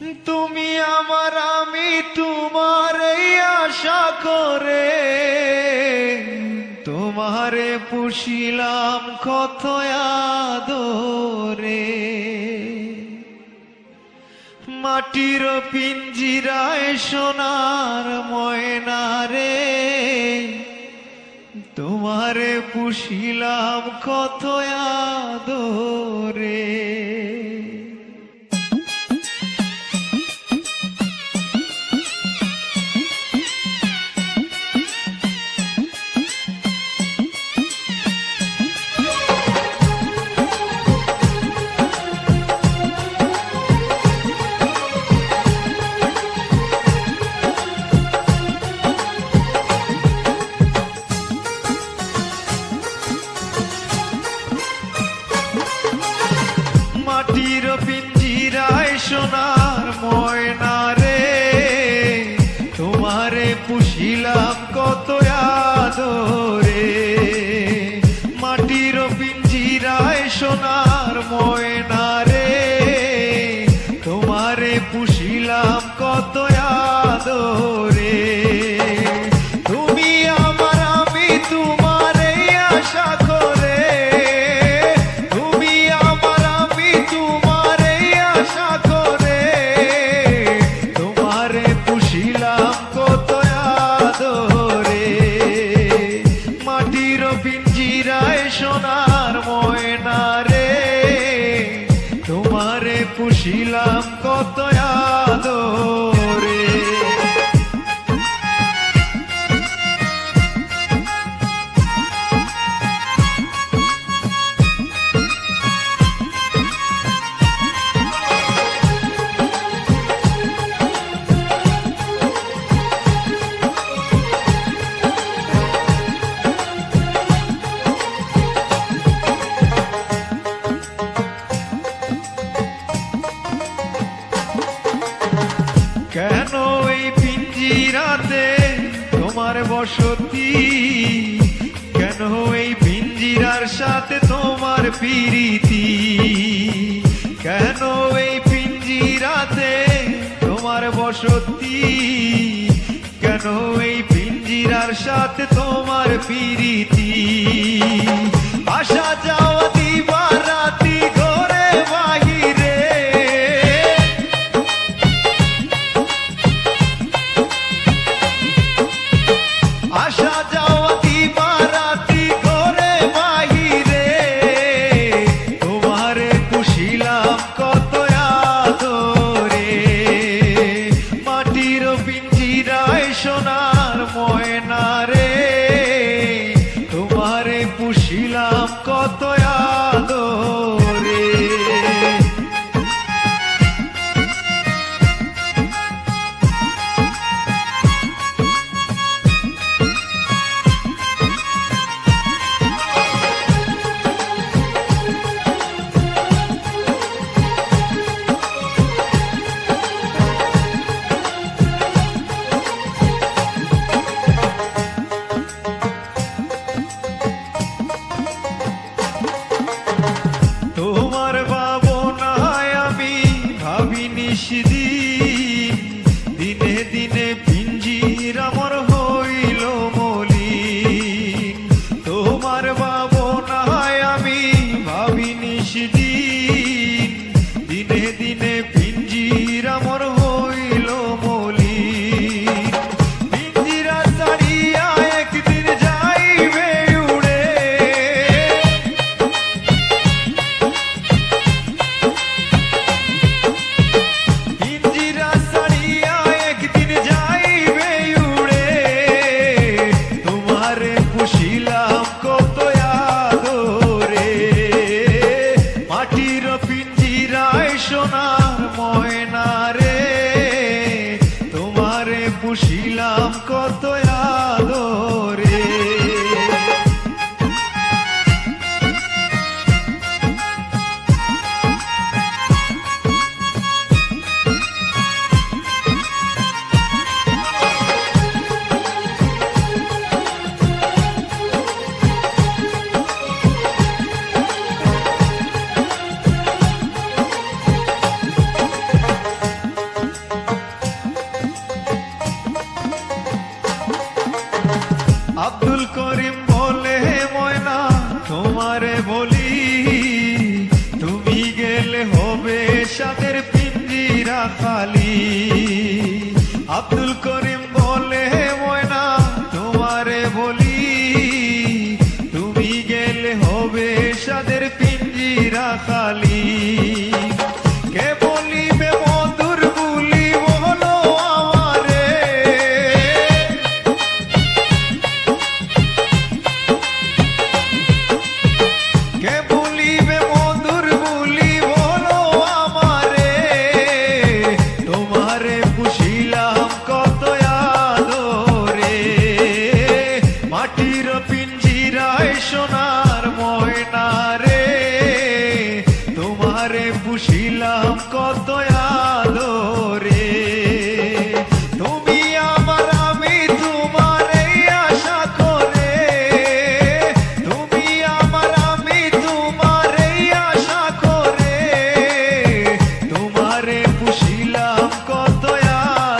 তুমি আমার, আমি তোমার আশা করে। তোমারে পুষিলাম কত আদরে। মাটির পিঞ্জিরায় সোনার ময়না রে। তোমারে পুষিলাম কত আদরে। মাটির পিঞ্জিরায় সোনার ময়না রে। তোমারে পুষিলাম কত আদরে। মাটির পিঞ্জিরায় সোনার ময়না বসতি কেন এই পিঞ্জিরার সাথে তোমার পিরিতি? কেন এই পিঞ্জিরাতে তোমার বসতি? কেন এই পিঞ্জিরার সাথে তোমার পিরিতি? আসা যাওয়া দিবা রাতি। পুষিলাম কত kişi. পুষিলাম কত করিম বলে ময়না তোমারে বলি তুমি গেলে হবে সাদের পিঞ্জিরা খালি। আব্দুল করিম ময়না